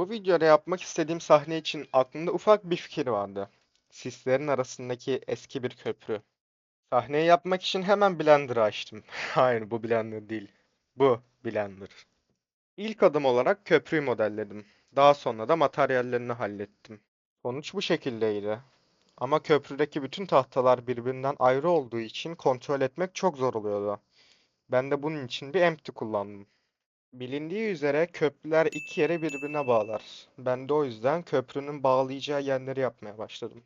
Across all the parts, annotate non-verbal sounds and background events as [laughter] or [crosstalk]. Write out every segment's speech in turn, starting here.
Bu videoda yapmak istediğim sahne için aklımda ufak bir fikir vardı. Sislerin arasındaki eski bir köprü. Sahneyi yapmak için hemen Blender'ı açtım. [laughs] Hayır, bu Blender değil. Bu Blender. İlk adım olarak köprüyü modelledim. Daha sonra da materyallerini hallettim. Sonuç bu şekildeydi. Ama köprüdeki bütün tahtalar birbirinden ayrı olduğu için kontrol etmek çok zor oluyordu. Ben de bunun için bir empty kullandım. Bilindiği üzere köprüler iki yere birbirine bağlar. Ben de o yüzden köprünün bağlayacağı yerleri yapmaya başladım.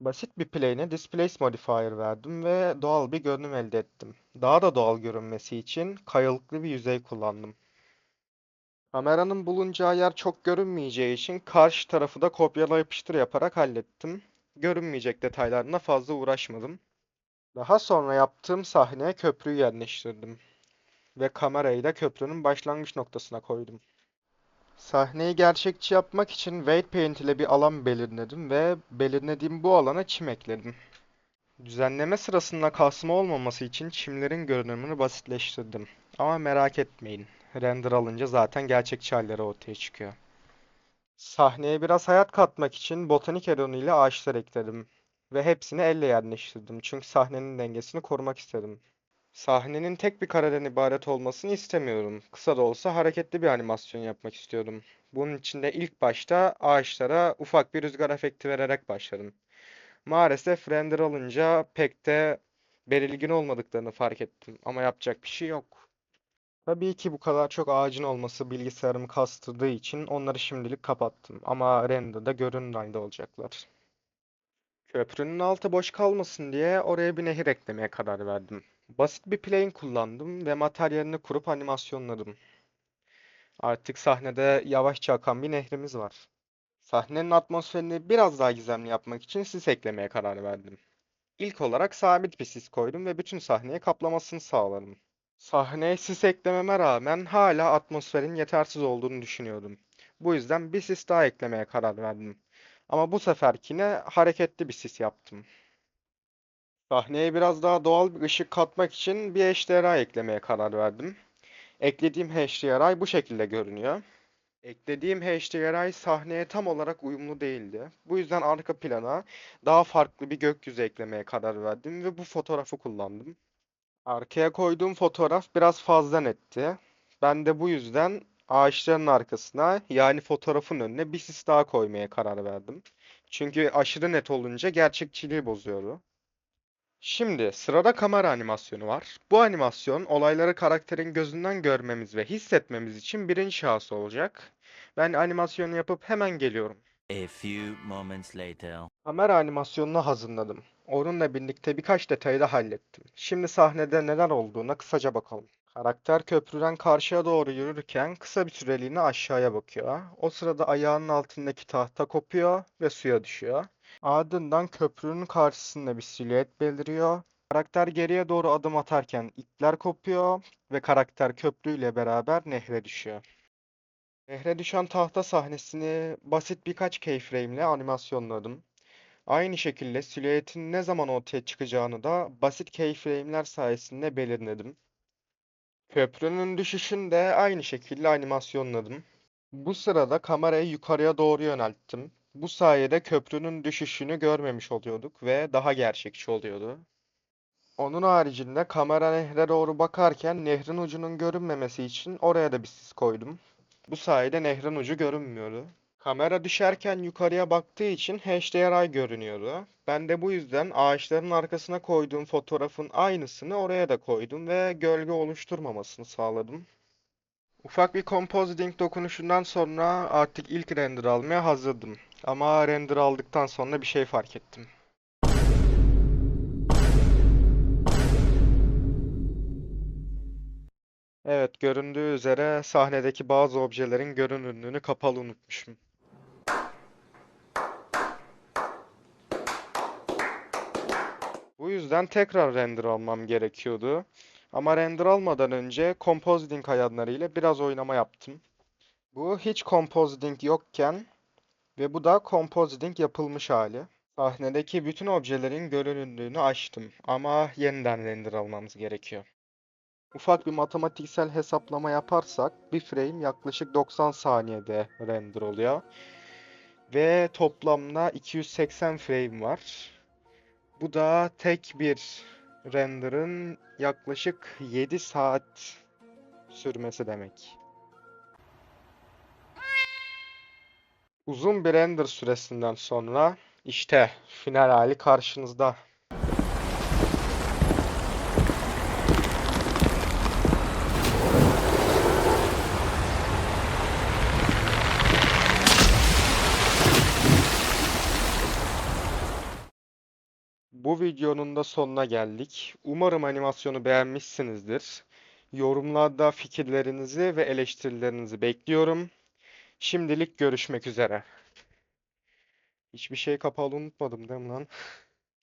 Basit bir plane'e displace modifier verdim ve doğal bir görünüm elde ettim. Daha da doğal görünmesi için kayalıklı bir yüzey kullandım. Kameranın bulunacağı yer çok görünmeyeceği için karşı tarafı da kopyala yapıştır yaparak hallettim. Görünmeyecek detaylarına fazla uğraşmadım. Daha sonra yaptığım sahneye köprüyü yerleştirdim ve kamerayı da köprünün başlangıç noktasına koydum. Sahneyi gerçekçi yapmak için Weight Paint ile bir alan belirledim ve belirlediğim bu alana çim ekledim. Düzenleme sırasında kasma olmaması için çimlerin görünümünü basitleştirdim. Ama merak etmeyin, render alınca zaten gerçekçi halleri ortaya çıkıyor. Sahneye biraz hayat katmak için botanik addon ile ağaçlar ekledim ve hepsini elle yerleştirdim çünkü sahnenin dengesini korumak istedim. Sahnenin tek bir kareden ibaret olmasını istemiyorum. Kısa da olsa hareketli bir animasyon yapmak istiyorum. Bunun için de ilk başta ağaçlara ufak bir rüzgar efekti vererek başladım. Maalesef render alınca pek de belirgin olmadıklarını fark ettim ama yapacak bir şey yok. Tabii ki bu kadar çok ağacın olması bilgisayarımı kastırdığı için onları şimdilik kapattım ama renderda görünür halde olacaklar. Köprünün altı boş kalmasın diye oraya bir nehir eklemeye karar verdim. Basit bir plane kullandım ve materyalini kurup animasyonladım. Artık sahnede yavaşça akan bir nehrimiz var. Sahnenin atmosferini biraz daha gizemli yapmak için sis eklemeye karar verdim. İlk olarak sabit bir sis koydum ve bütün sahneye kaplamasını sağladım. Sahneye sis eklememe rağmen hala atmosferin yetersiz olduğunu düşünüyordum. Bu yüzden bir sis daha eklemeye karar verdim. Ama bu seferkine hareketli bir sis yaptım. Sahneye biraz daha doğal bir ışık katmak için bir HDRI eklemeye karar verdim. Eklediğim HDRI bu şekilde görünüyor. Eklediğim HDRI sahneye tam olarak uyumlu değildi. Bu yüzden arka plana daha farklı bir gökyüzü eklemeye karar verdim ve bu fotoğrafı kullandım. Arkaya koyduğum fotoğraf biraz fazla netti. Ben de bu yüzden ağaçların arkasına yani fotoğrafın önüne bir sis daha koymaya karar verdim. Çünkü aşırı net olunca gerçekçiliği bozuyordu. Şimdi sırada kamera animasyonu var. Bu animasyon olayları karakterin gözünden görmemiz ve hissetmemiz için birinci şahıs olacak. Ben animasyonu yapıp hemen geliyorum. A few moments later. Kamera animasyonunu hazırladım. Onunla birlikte birkaç detayı da hallettim. Şimdi sahnede neler olduğuna kısaca bakalım. Karakter köprüden karşıya doğru yürürken kısa bir süreliğine aşağıya bakıyor. O sırada ayağının altındaki tahta kopuyor ve suya düşüyor. Ardından köprünün karşısında bir silüet beliriyor. Karakter geriye doğru adım atarken ipler kopuyor ve karakter köprüyle beraber nehre düşüyor. Nehre düşen tahta sahnesini basit birkaç keyframe ile animasyonladım. Aynı şekilde silüetin ne zaman ortaya çıkacağını da basit keyframe'ler sayesinde belirledim. Köprünün düşüşünü de aynı şekilde animasyonladım. Bu sırada kamerayı yukarıya doğru yönelttim. Bu sayede köprünün düşüşünü görmemiş oluyorduk ve daha gerçekçi oluyordu. Onun haricinde kamera nehre doğru bakarken nehrin ucunun görünmemesi için oraya da bir sis koydum. Bu sayede nehrin ucu görünmüyordu. Kamera düşerken yukarıya baktığı için HDRI görünüyordu. Ben de bu yüzden ağaçların arkasına koyduğum fotoğrafın aynısını oraya da koydum ve gölge oluşturmamasını sağladım. Ufak bir compositing dokunuşundan sonra artık ilk render almaya hazırdım. Ama render aldıktan sonra bir şey fark ettim. Evet, göründüğü üzere sahnedeki bazı objelerin görünürlüğünü kapalı unutmuşum. Bu yüzden tekrar render almam gerekiyordu. Ama render almadan önce compositing ayarlarıyla biraz oynama yaptım. Bu hiç compositing yokken ve bu da compositing yapılmış hali. Sahnedeki bütün objelerin görünürlüğünü açtım ama yeniden render almamız gerekiyor. Ufak bir matematiksel hesaplama yaparsak bir frame yaklaşık 90 saniyede render oluyor. Ve toplamda 280 frame var. Bu da tek bir render'ın yaklaşık 7 saat sürmesi demek. Uzun bir render süresinden sonra işte final hali karşınızda. Bu videonun da sonuna geldik. Umarım animasyonu beğenmişsinizdir. Yorumlarda fikirlerinizi ve eleştirilerinizi bekliyorum. Şimdilik görüşmek üzere. Hiçbir şey kapalı unutmadım değil mi lan?